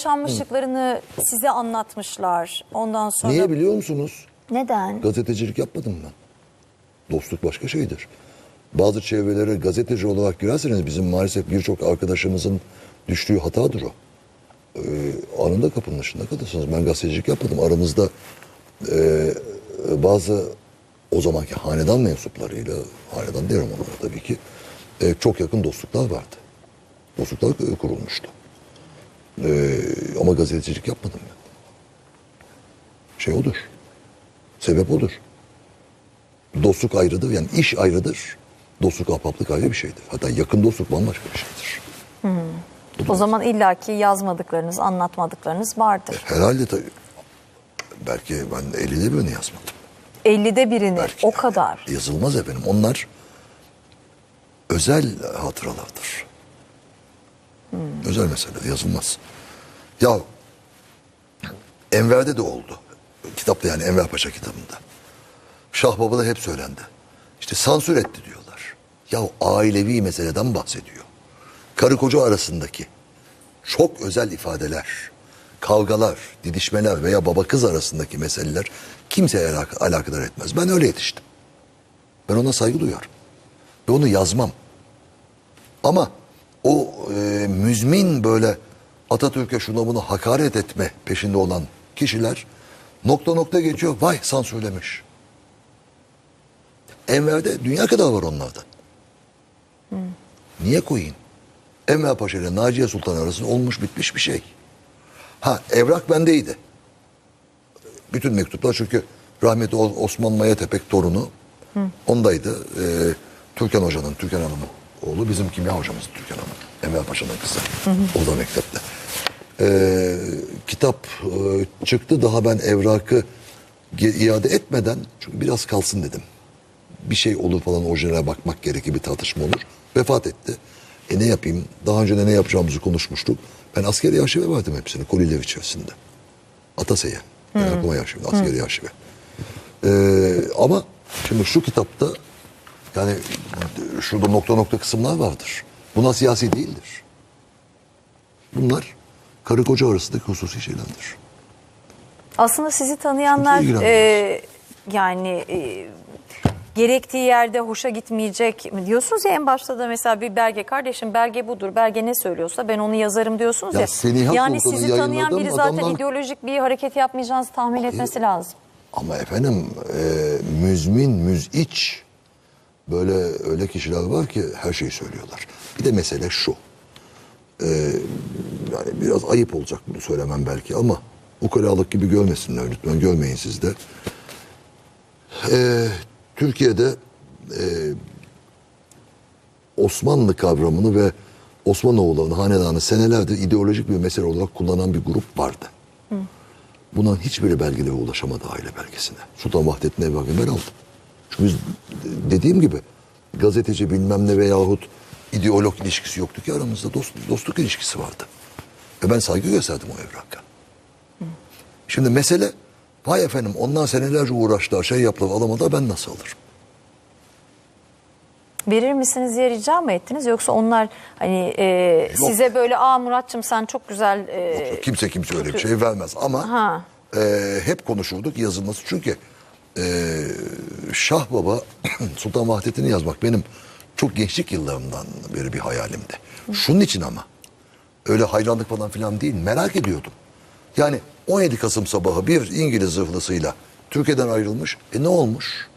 yaşanmışlıklarını size anlatmışlar. Ondan sonra Niye biliyor musunuz? neden? Gazetecilik yapmadım ben. Dostluk başka şeydir. Bazı çevrelere gazeteci olarak girerseniz bizim maalesef birçok arkadaşımızın düştüğü hatadır o. Ee, anında kapının dışında kalırsınız. Ben gazetecilik yapmadım. Aramızda e, bazı o zamanki hanedan mensuplarıyla, hanedan diyorum onlara tabii ki, e, çok yakın dostluklar vardı. Dostluklar kurulmuştu. E, ama gazetecilik yapmadım ben. Şey odur. Sebep odur. Dostluk ayrıdır. Yani iş ayrıdır. Dostluk ahbaplık ayrı bir şeydir. Hatta yakın dostluk bambaşka bir şeydir. O zaman illaki yazmadıklarınız, anlatmadıklarınız vardır. Herhalde tabii. Belki ben 50'de birini yazmadım. 50'de birini Belki. o kadar. Yazılmaz efendim. Onlar özel hatıralardır. Özel mesele yazılmaz. Ya Enver'de de oldu. Kitapta yani Enver Paşa kitabında. Şah Baba'da hep söylendi. İşte sansür etti diyorlar. Ya ailevi meseleden bahsediyor. Karı koca arasındaki çok özel ifadeler, kavgalar, didişmeler veya baba kız arasındaki meseleler kimseye alak- alakadar etmez. Ben öyle yetiştim. Ben ona saygı duyarım. Ve onu yazmam. Ama o e, müzmin böyle Atatürk'e şuna bunu hakaret etme peşinde olan kişiler nokta nokta geçiyor. Vay sansürlemiş. Enver'de dünya kadar var onlardan. Niye koyayım? Enver Paşa ile Naciye Sultan arasında olmuş bitmiş bir şey. Ha evrak bendeydi. Bütün mektuplar çünkü rahmetli Osman Mayatepek torunu ondaydı. Ee, Türkan Hoca'nın, Türkan Hanım'ın oğlu bizim kimya hocamız Türkan Hanım. Enver Paşa'nın kızı. O da mektepte. Ee, kitap e, çıktı daha ben evrakı iade etmeden çünkü biraz kalsın dedim. Bir şey olur falan orijinale bakmak gerekir bir tartışma olur. Vefat etti. E ne yapayım? Daha önce de ne yapacağımızı konuşmuştuk. Ben askeri arşive verdim hepsini koliler içerisinde. Atasey'e. Genelkurmay arşivinde askeri arşive. Ee, ama şimdi şu kitapta yani şurada nokta nokta kısımlar vardır. Bunlar siyasi değildir. Bunlar karı koca arasındaki hususi şeylerdir. Aslında sizi tanıyanlar e, yani e, gerektiği yerde hoşa gitmeyecek mi diyorsunuz ya en başta da mesela bir belge kardeşim belge budur belge ne söylüyorsa ben onu yazarım diyorsunuz ya. Ya Seniha yani sizi tanıyan biri zaten adamlar- ideolojik bir hareket yapmayacağınızı tahmin etmesi lazım. Ama efendim e, müzmin, müziç böyle öyle kişiler var ki her şeyi söylüyorlar. Bir de mesele şu. E, yani biraz ayıp olacak bunu söylemem belki ama ukalalık gibi görmesinler lütfen görmeyin siz de. E, Türkiye'de e, Osmanlı kavramını ve Osmanoğulları'nın hanedanı senelerdir ideolojik bir mesele olarak kullanan bir grup vardı. Bunların hiçbiri belgelere ulaşamadı aile belgesine. Sultan Vahdettin evrakını ben aldım. Çünkü biz dediğim gibi gazeteci bilmem ne veyahut ideolog ilişkisi yoktu ki aramızda dost, dostluk ilişkisi vardı. Ve ben saygı gösterdim o evraka. Şimdi mesele vay efendim onlar senelerce uğraştılar şey yaptılar alamadılar ben nasıl alırım? Verir misiniz diye rica mı ettiniz yoksa onlar hani e, Yok. size böyle aa Muratçım sen çok güzel e, Kimse kimse öyle bir şey vermez ama Ha. e, hep konuşurduk yazılması. Çünkü e, Şah Baba Sultan Vahdettin'i yazmak benim çok gençlik yıllarımdan beri bir hayalimdi. Şunun için ama öyle hayranlık falan filan değil merak ediyordum. Yani 17 Kasım sabahı bir İngiliz zırhlısıyla Türkiye'den ayrılmış. E ne olmuş?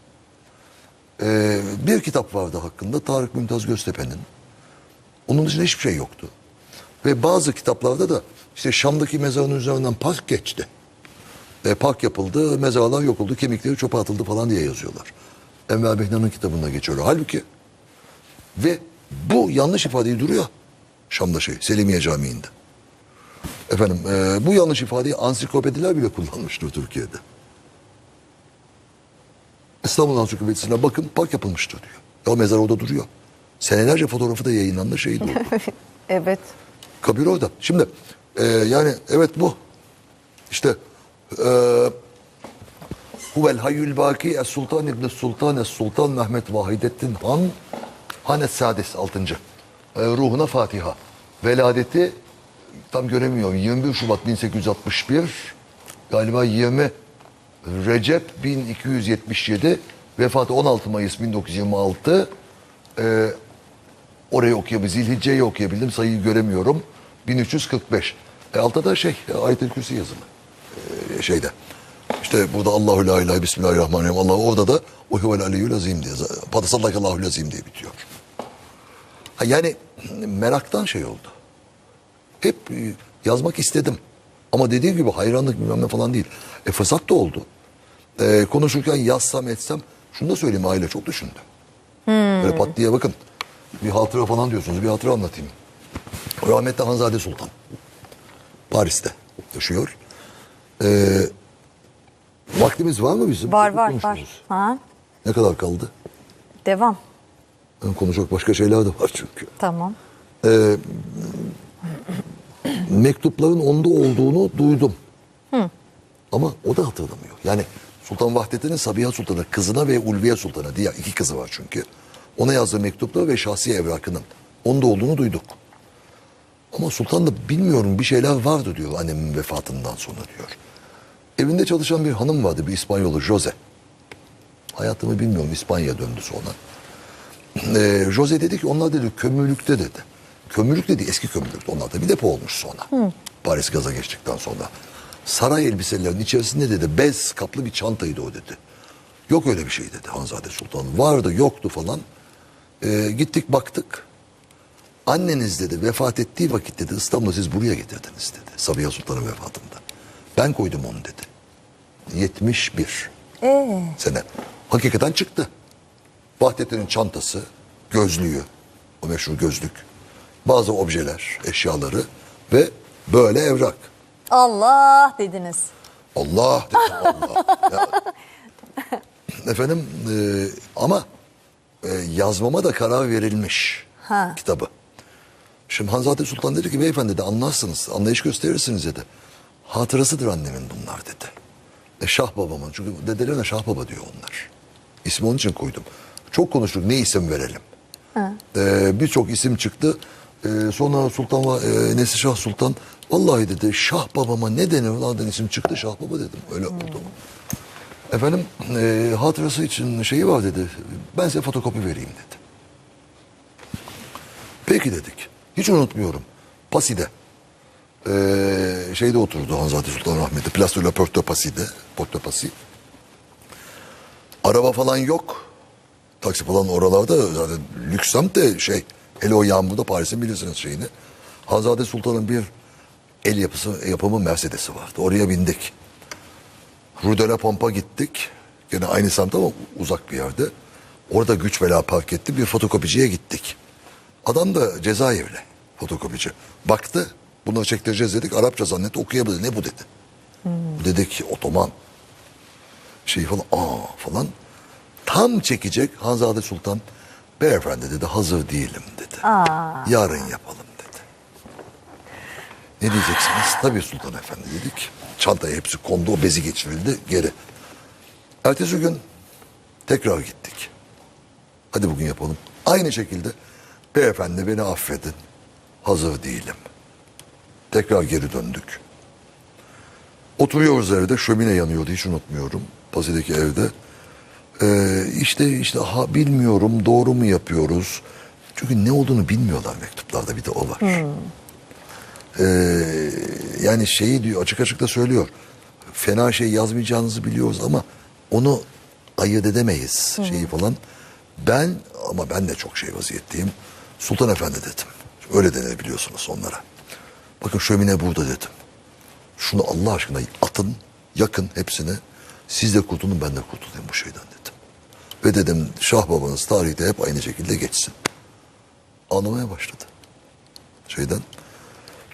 E, bir kitap vardı hakkında Tarık Mümtaz Göztepe'nin. Onun dışında hiçbir şey yoktu. Ve bazı kitaplarda da işte Şam'daki mezarın üzerinden park geçti. E, park yapıldı, mezarlar yok oldu, kemikleri çöpe atıldı falan diye yazıyorlar. Enver Behna'nın kitabında geçiyor. Halbuki ve bu yanlış ifadeyi duruyor Şam'da şey, Selimiye Camii'nde. Efendim e, bu yanlış ifadeyi ansiklopediler bile kullanmıştır Türkiye'de. İstanbul Ansiklopedisi'ne bakın park yapılmıştır diyor. Ya mezar orada duruyor. Senelerce fotoğrafı da yayınlandı de orada. evet Kabir orada. Şimdi e, yani evet bu. İşte Huvel hayyül baki es sultan ibn sultan es sultan Mehmet Vahidettin Han Hanet Sades 6. E, ruhuna Fatiha. Veladeti tam göremiyorum. 21 Şubat 1861 galiba 20 Recep 1277 vefatı 16 Mayıs 1926 Ee, orayı okuyabildim. Zilhicce'yi okuyabildim. Sayıyı göremiyorum. 1345. E, altta da şey Ayet-el Kürsi yazımı. Ee, şeyde. İşte burada Allahu la ilahe bismillahirrahmanirrahim. Allah orada da o huvel aliyyül azim diye. Padasallakallahu azim diye bitiyor. Ha, yani meraktan şey oldu. Hep e, yazmak istedim. Ama dediğim gibi hayranlık bilmem ne falan değil. E fırsat da oldu. E, konuşurken yazsam etsem şunu da söyleyeyim aile çok düşündü. Böyle pat diye bakın. Bir hatıra falan diyorsunuz. Bir hatıra anlatayım. Rahmetli Hanzade Sultan. Paris'te yaşıyor. E, vaktimiz var mı bizim? Var var var. Ha, Ne kadar kaldı? devam. Ben konuşacak başka şeyler de var çünkü. Tamam. mektupların onda olduğunu duydum. Ama o da hatırlamıyor. Yani Sultan Vahdettin'in Sabiha Sultan'a, kızına ve Ulviye Sultan'a diye iki kızı var çünkü. Ona yazdığı mektupları ve şahsi evrakının onda olduğunu duyduk. Ama Sultan da bilmiyorum bir şeyler vardı diyor annemin vefatından sonra diyor. Evinde çalışan bir hanım vardı bir İspanyolu Jose. Hayatımı bilmiyorum İspanya döndü sonra. Ee, Jose dedi ki onlar dedi kömürlükte dedi. Kömürlük dedi eski kömürlükte onlar da bir depo olmuş sonra. Paris gaza geçtikten sonra. Saray elbiselerin içerisinde dedi bez kaplı bir çantaydı o dedi. Yok öyle bir şey dedi Hanzade Sultan. Vardı yoktu falan. Ee, gittik baktık. Anneniz dedi vefat ettiği vakit dedi İstanbul'u siz buraya getirdiniz dedi. Sabiha Sultan'ın vefatında. Ben koydum onu dedi. 71 Ee, sene. Hakikaten çıktı. Vahdettin'in çantası, gözlüğü, o meşhur gözlük, bazı objeler, eşyaları ve böyle evrak. Allah dediniz. Allah dedi Allah. Ya, efendim e, ama e, yazmama da karar verilmiş Ha. kitabı. Şimdi Hanzade Sultan dedi ki beyefendi de anlarsınız, anlayış gösterirsiniz dedi. Hatırasıdır annemin bunlar dedi. E, Şah babamın çünkü dedelerine Şah baba diyor onlar. İsmi onun için koydum. Çok konuştuk ne isim verelim. E, Birçok isim çıktı. E, sonra Sultan e, Neslişah Sultan vallahi dedi Şah babama ne denir lan isim çıktı Şah baba dedim. Öyle oldu. Efendim e, hatırası için şeyi var dedi. Ben size fotokopi vereyim dedi. Peki dedik. Hiç unutmuyorum. Pasi'de. Ee, şeyde oturdu Hanzade Sultan Rahmetli. Place de la Porte de Passi'de. Porte. Araba falan yok. Taksi falan oralarda zaten lüks semt de şey. Hele o yağmurda Paris'in bilirsiniz şeyini. Hanzade Sultan'ın bir el yapısı, yapımı Mercedes'i vardı. Oraya bindik. Rue de gittik. Gene aynı semt ama uzak bir yerde. Orada güç bela park etti. Bir fotokopiciye gittik. Adam da Cezayirli fotokopici. Baktı. Bunları çektireceğiz dedik. Arapça zannetti okuyabilir. Ne bu dedi. Bu dedi ki otoman. Şey falan aa falan. Tam çekecek Hanzade Sultan. Beyefendi dedi hazır değilim dedi. Yarın yapalım dedi. Ne diyeceksiniz? Tabii Sultan Efendi dedik. Çantaya hepsi kondu. O bezi geçirildi geri. Ertesi gün tekrar gittik. Hadi bugün yapalım. Aynı şekilde beyefendi beni affedin. Hazır değilim. Tekrar geri döndük. Oturuyoruz evde. Şömine yanıyordu hiç unutmuyorum. Pasi'deki evde. Ee, işte işte ha, bilmiyorum doğru mu yapıyoruz. Çünkü ne olduğunu bilmiyorlar mektuplarda bir de o var. Ee, yani şeyi diyor açık açık da söylüyor. Fena şey yazmayacağınızı biliyoruz ama onu ayırt edemeyiz şeyi falan. Ben ama ben de çok şey vaziyetteyim. Sultan Efendi dedim. Öyle denir biliyorsunuz onlara. Bakın şömine burada dedim. Şunu Allah aşkına atın, yakın hepsini. Siz de kurtulun ben de kurtulayım bu şeyden dedim. Ve dedim Şah babanız tarihte hep aynı şekilde geçsin. Ağlamaya başladı. Şeyden.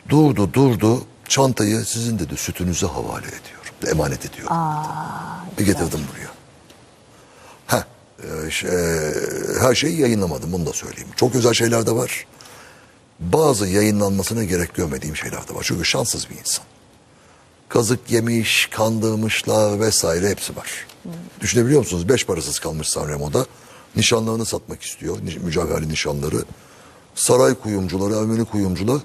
Durdu durdu çantayı sizin dedi sütünüze havale ediyorum. Emanet ediyorum. Bir getirdim buraya. Ha, e, ş- e, her şeyi yayınlamadım bunu da söyleyeyim. Çok özel şeyler de var. Bazı yayınlanmasına gerek görmediğim şeyler de var. Çünkü şanssız bir insan. Kazık yemiş, kandırmışlar vesaire hepsi var. Düşünebiliyor musunuz? Beş parasız kalmış Sanremo'da. Nişanlarını satmak istiyor. Mücevherli nişanları. Saray kuyumcuları, Ermeni kuyumcular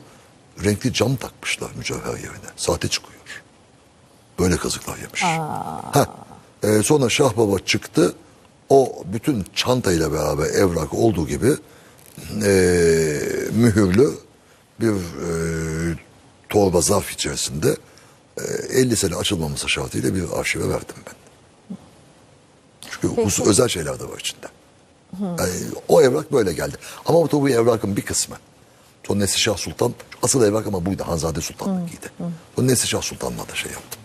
renkli cam takmışlar mücevher yerine. Sahte çıkıyor. Böyle kazıklar yemiş. Ha, e, sonra Şah Baba çıktı. O bütün çantayla beraber evrak olduğu gibi e, mühürlü bir e, torba zarf içerisinde e, 50 sene açılmaması şartıyla bir arşive verdim ben. Çünkü husus, özel şeyler de var içinde. Yani o evrak böyle geldi. Ama bu tabii bu evrakın bir kısmı. Sonra Neslişah Sultan, asıl evrak ama buydu Hanzade Sultan'ınkiydi. Bu Neslişah Sultan'la da şey yaptım.